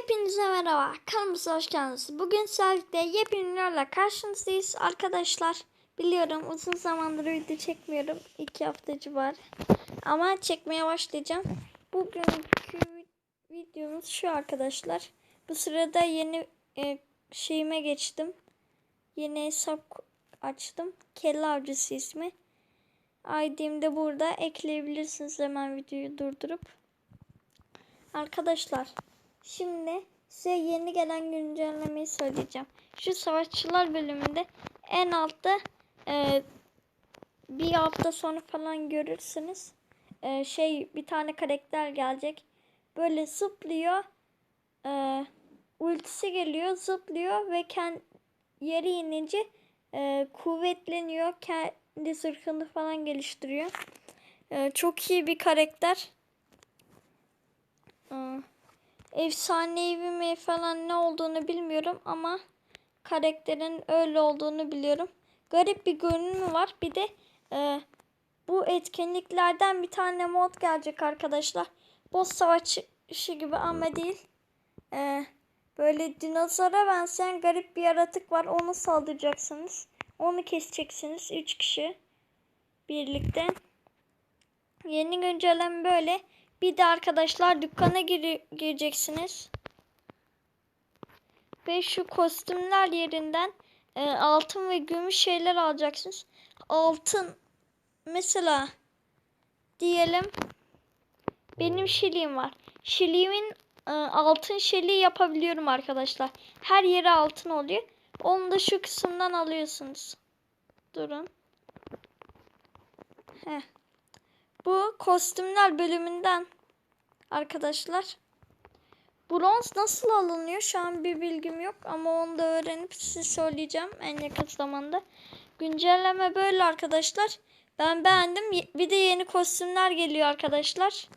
Hepinize merhaba. Kanalımıza hoş geldiniz. Bugün sizlerle yepyeni videolarla karşınızdayız arkadaşlar. Biliyorum uzun zamandır video çekmiyorum. iki hafta civarı. Ama çekmeye başlayacağım. Bugünkü videomuz şu arkadaşlar. Bu sırada yeni e, şeyime geçtim. Yeni hesap açtım. Kelle Avcısı ismi. ID'm de burada. Ekleyebilirsiniz hemen videoyu durdurup. Arkadaşlar şimdi size yeni gelen güncellemeyi söyleyeceğim. Şu savaşçılar bölümünde en altta e, bir hafta sonra falan görürsünüz. E, şey bir tane karakter gelecek. Böyle zıplıyor. E, ultisi geliyor zıplıyor ve kend, yere inince e, kuvvetleniyor. Kendi zırhını falan geliştiriyor. E, çok iyi bir karakter. Aa, efsanevi mi falan ne olduğunu bilmiyorum ama karakterin öyle olduğunu biliyorum. Garip bir görünümü var. Bir de e, bu etkinliklerden bir tane mod gelecek arkadaşlar. Boss savaşı gibi ama değil. E, böyle dinozora benzeyen garip bir yaratık var. Onu saldıracaksınız. Onu keseceksiniz. 3 kişi birlikte. Yeni güncelleme böyle. Bir de arkadaşlar dükkana gir gireceksiniz. Ve şu kostümler yerinden e, altın ve gümüş şeyler alacaksınız. Altın mesela diyelim benim şiliğim var. Şiliğimin e, altın şiliği yapabiliyorum arkadaşlar. Her yeri altın oluyor. Onu da şu kısımdan alıyorsunuz. Durun. Heh. Bu kostümler bölümünden arkadaşlar. Bronz nasıl alınıyor? Şu an bir bilgim yok ama onu da öğrenip size söyleyeceğim en yakın zamanda. Güncelleme böyle arkadaşlar. Ben beğendim. Bir de yeni kostümler geliyor arkadaşlar.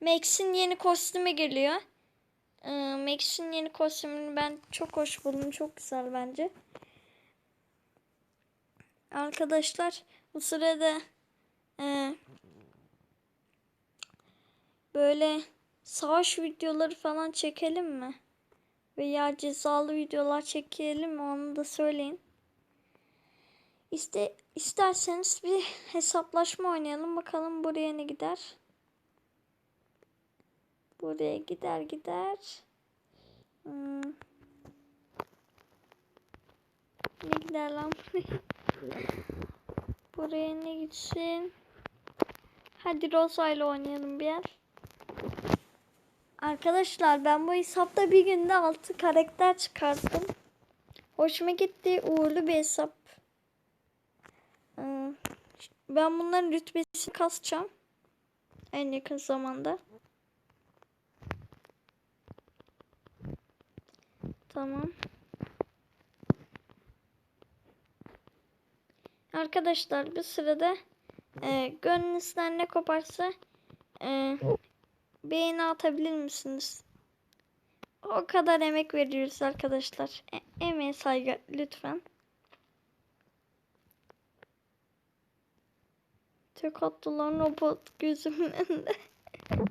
Max'in yeni kostümü geliyor. Ee, Max'in yeni kostümünü ben çok hoş buldum. Çok güzel bence. Arkadaşlar bu sırada e, böyle savaş videoları falan çekelim mi? Veya cezalı videolar çekelim mi? Onu da söyleyin. İste, isterseniz bir hesaplaşma oynayalım. Bakalım buraya ne gider. Buraya gider gider. Hmm. Ne gider lan buraya ne gitsin? Hadi Rosa ile oynayalım bir yer. Arkadaşlar ben bu hesapta bir günde 6 karakter çıkarttım. Hoşuma gitti. Uğurlu bir hesap. Hmm. Ben bunların rütbesini kasacağım. En yakın zamanda. Tamam. Arkadaşlar bir sırada e, gönlünüzden ne koparsa e, beğeni atabilir misiniz? O kadar emek veriyoruz arkadaşlar. E emeğe saygı lütfen. Tek attılar robot gözümün önünde.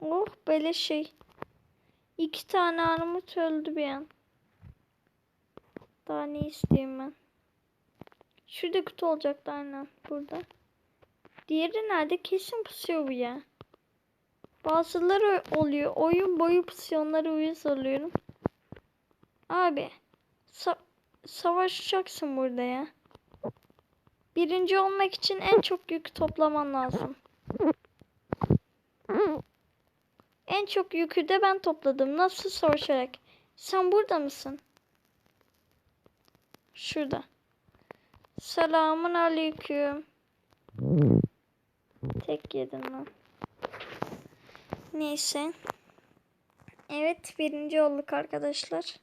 oh böyle şey. İki tane armut öldü bir an. Daha ne isteyeyim ben? Şurada kutu olacaktı aynen burada. Diğeri nerede? Kesin pusuyor bu ya. Bazıları oluyor. Oyun boyu pusyonları uyuz alıyorum. Abi. Sa savaşacaksın burada ya. Birinci olmak için en çok yük toplaman lazım. En çok yükü de ben topladım. Nasıl savaşarak? Sen burada mısın? Şurada. Selamun aleyküm. Tek yedim lan. Neyse. Evet birinci olduk arkadaşlar.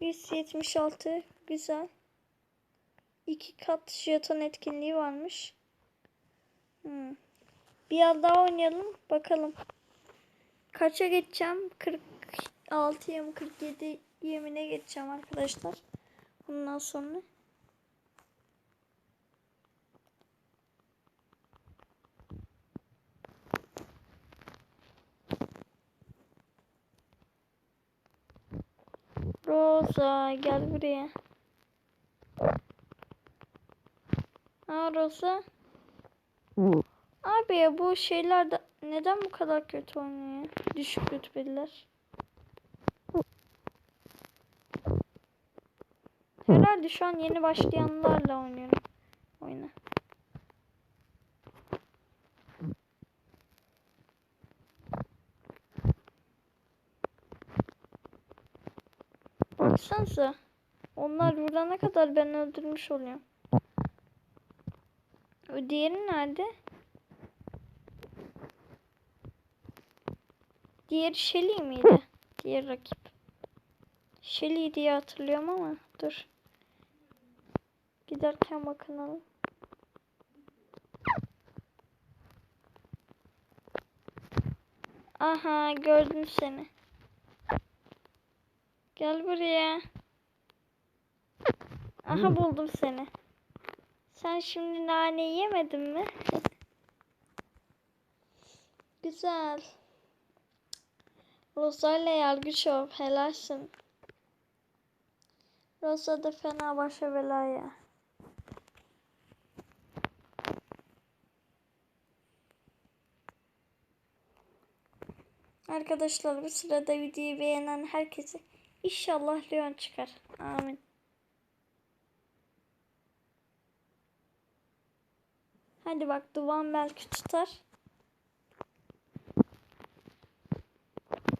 Yüz yetmiş altı. Güzel. İki kat jeton etkinliği varmış. Hmm. Bir daha oynayalım. Bakalım. Kaça geçeceğim? 40 6'ya mı 47 yemine geçeceğim arkadaşlar. Bundan sonra. Rosa gel buraya. Ha Rosa. Abi ya bu şeyler de neden bu kadar kötü oynuyor? Düşük rütbeliler. Herhalde şu an yeni başlayanlarla oynuyorum oyunu. Baksanıza. Onlar vurana kadar ben öldürmüş oluyorum. O diğeri nerede? Diğeri Shelly miydi? Diğer rakip. Shelly diye hatırlıyorum ama dur. Giderken bakınalım. Aha gördüm seni. Gel buraya. Aha buldum seni. Sen şimdi nane yemedin mi? Güzel. Rosa ile yargı şov. Helalsin. Rosa da fena başa belaya. Arkadaşlar bu sırada videoyu beğenen herkese inşallah Leon çıkar. Amin. Hadi bak duvan belki tutar.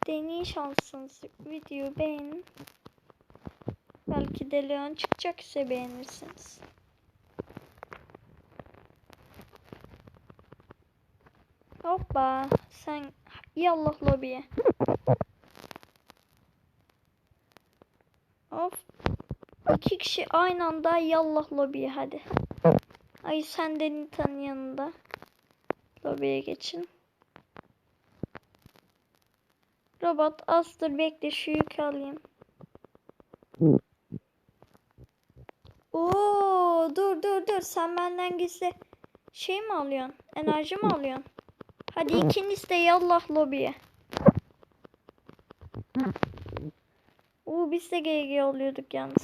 Deneyin şansınızı. Videoyu beğenin. Belki de Leon çıkacak ise beğenirsiniz. Hoppa sen yallah lobiye. Of. İki kişi aynı anda yallah lobiye hadi. Ay sen de Nita'nın yanında. Lobiye geçin. Robot az bekle şu yükü alayım. Oo dur dur dur sen benden gizli şey mi alıyorsun? Enerji mi alıyorsun? Hadi ikiniz de yallah lobiye. Oo biz de GG oluyorduk yalnız.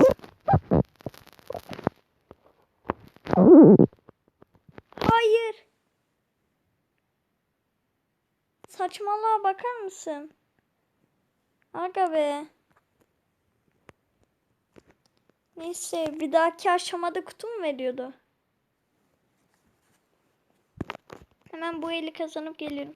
Hayır. Saçmalığa bakar mısın? Aga be. Neyse bir dahaki aşamada kutu mu veriyordu? Hemen bu eli kazanıp geliyorum.